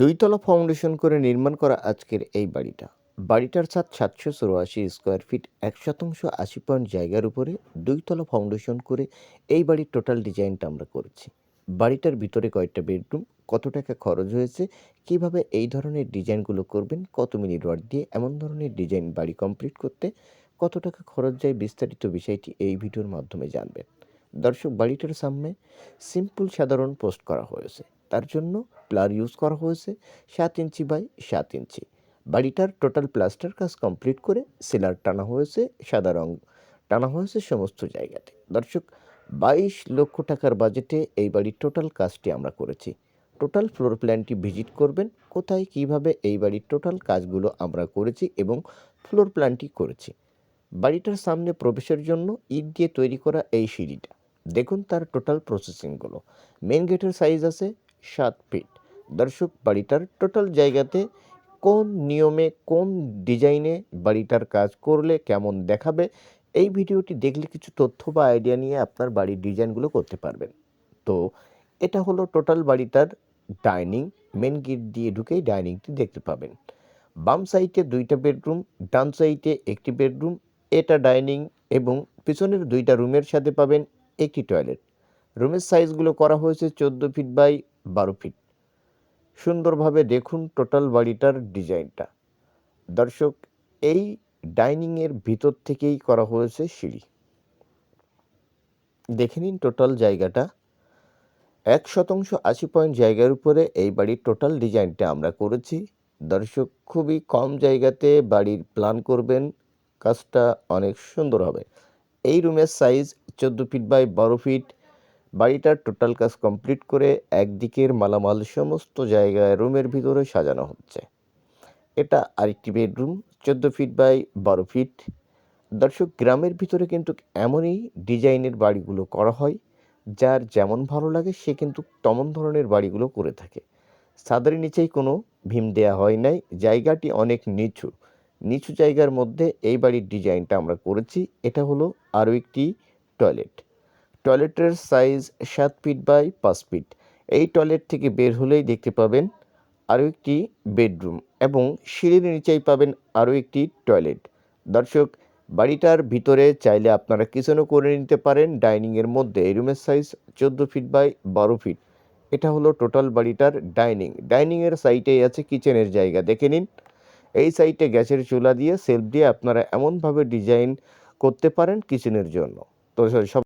দুইতলা foundation করে নির্মাণ করা আজকের এই বাড়িটা। বাড়িটার ছাদ সাতশো চৌরাশি স্কোয়ার ফিট এক শতাংশ আশি পয়েন্ট জায়গার উপরে দুইতলা ফাউন্ডেশন করে এই বাড়ির টোটাল ডিজাইনটা আমরা করেছি। বাড়িটার ভিতরে কয়েকটা বেডরুম কত টাকা খরচ হয়েছে, কীভাবে এই ধরনের ডিজাইনগুলো করবেন, কত মিনিট রড দিয়ে, এমন ধরনের ডিজাইন বাড়ি কমপ্লিট করতে কত টাকা খরচ যায়, বিস্তারিত বিষয়টি এই ভিডিওর মাধ্যমে জানবেন। দর্শক, বাড়িটার সামনে সিম্পল সাধারণ পোস্ট করা হয়েছে। তার জন্য প্লার ইউজ করা হয়েছে সাত ইঞ্চি বাই সাত ইঞ্চি। বাড়িটার টোটাল প্লাস্টার কাজ কমপ্লিট করে সিলার টানা হয়েছে সাদা রং, টানা হয়েছে সমস্ত জায়গাতে। দর্শক, বাইশ লক্ষ টাকার বাজেটে এই বাড়ির টোটাল কাজটি আমরা করেছি। টোটাল ফ্লোর প্ল্যানটি ভিজিট করবেন, কোথায় কীভাবে এই বাড়ির টোটাল কাজগুলো আমরা করেছি এবং ফ্লোর প্ল্যানটি করেছি। বাড়িটার সামনে প্রবেশের জন্য ইট দিয়ে তৈরি করা এই সিঁড়িটা। দেখুন তার টোটাল প্রসেসিংগুলো। মেন গেটের সাইজ আছে সাত ফিট। দর্শক, বাড়িটার টোটাল জায়গাতে কোন নিয়মে, কোন ডিজাইনে বাড়িটার কাজ করলে কেমন দেখাবে, এই ভিডিওটি দেখলে কিছু তথ্য বা আইডিয়া নিয়ে আপনার বাড়ির ডিজাইনগুলো করতে পারবেন। তো এটা হলো টোটাল বাড়িটার ডাইনিং মেন গেট দিয়ে ঢুকেই ডাইনিংটি দেখতে পাবেন। বাম সাইডে দুইটা বেডরুম ডান সাইডে একটি বেডরুম এটা ডাইনিং এবং পিছনের দুইটা রুমের সাথে পাবেন একটি টয়লেট রুমের সাইজগুলো করা হয়েছে চোদ্দ ফিট বাই বারো ফিট। সুন্দরভাবে দেখুন টোটাল বাড়িটার ডিজাইনটা। দর্শক, এই ডাইনিংয়ের ভিতর থেকেই করা হয়েছে সিঁড়ি। দেখে নিন টোটাল জায়গাটা। এক শতাংশ আশি পয়েন্ট জায়গার উপরে এই বাড়ির টোটাল ডিজাইনটা আমরা করেছি। দর্শক, খুবই কম জায়গাতে বাড়ির প্ল্যান করবেন। কাজটা অনেক সুন্দর হবে। এই রুমের সাইজ চোদ্দ ফিট বাই বারো ফিট। বাড়িটার টোটাল কাজ কমপ্লিট করে একদিকের মালামাল সমস্ত জায়গায় রুমের ভিতরে সাজানো হচ্ছে। এটা আরেকটি বেডরুম, চোদ্দ ফিট বাই বারো ফিট। দর্শক, গ্রামের ভিতরে কিন্তু এমনই ডিজাইনের বাড়িগুলো করা হয়, যার যেমন ভালো লাগে সে কিন্তু তেমন ধরনের বাড়িগুলো করে থাকে। ছাদের নিচেই কোনো ভীম দেয়া হয় নাই, জায়গাটি অনেক নিচু। নিচু জায়গার মধ্যে এই বাড়ির ডিজাইনটা আমরা করেছি, এটা হলো আরও একটি টয়লেট। টয়লেটের সাইজ সাত ফিট বাই পাঁচ ফিট। এই টয়লেট থেকে বের হলেই দেখতে পাবেন আরও একটি বেডরুম এবং সিঁড়ির নিচেই পাবেন আরও একটি টয়লেট। দর্শক, বাড়িটার ভিতরে চাইলে আপনারা কিচেনও করে নিতে পারেন ডাইনিংয়ের মধ্যে। এই রুমের সাইজ চোদ্দ ফিট বাই বারো ফিট। এটা হলো টোটাল বাড়িটার ডাইনিং। ডাইনিংয়ের সাইটেই আছে কিচেনের জায়গা। দেখে নিন। এই সাইটে গ্যাসের চুলা দিয়ে, সেলফ দিয়ে আপনারা এমনভাবে ডিজাইন করতে পারেন কিচেনের জন্য। তো সব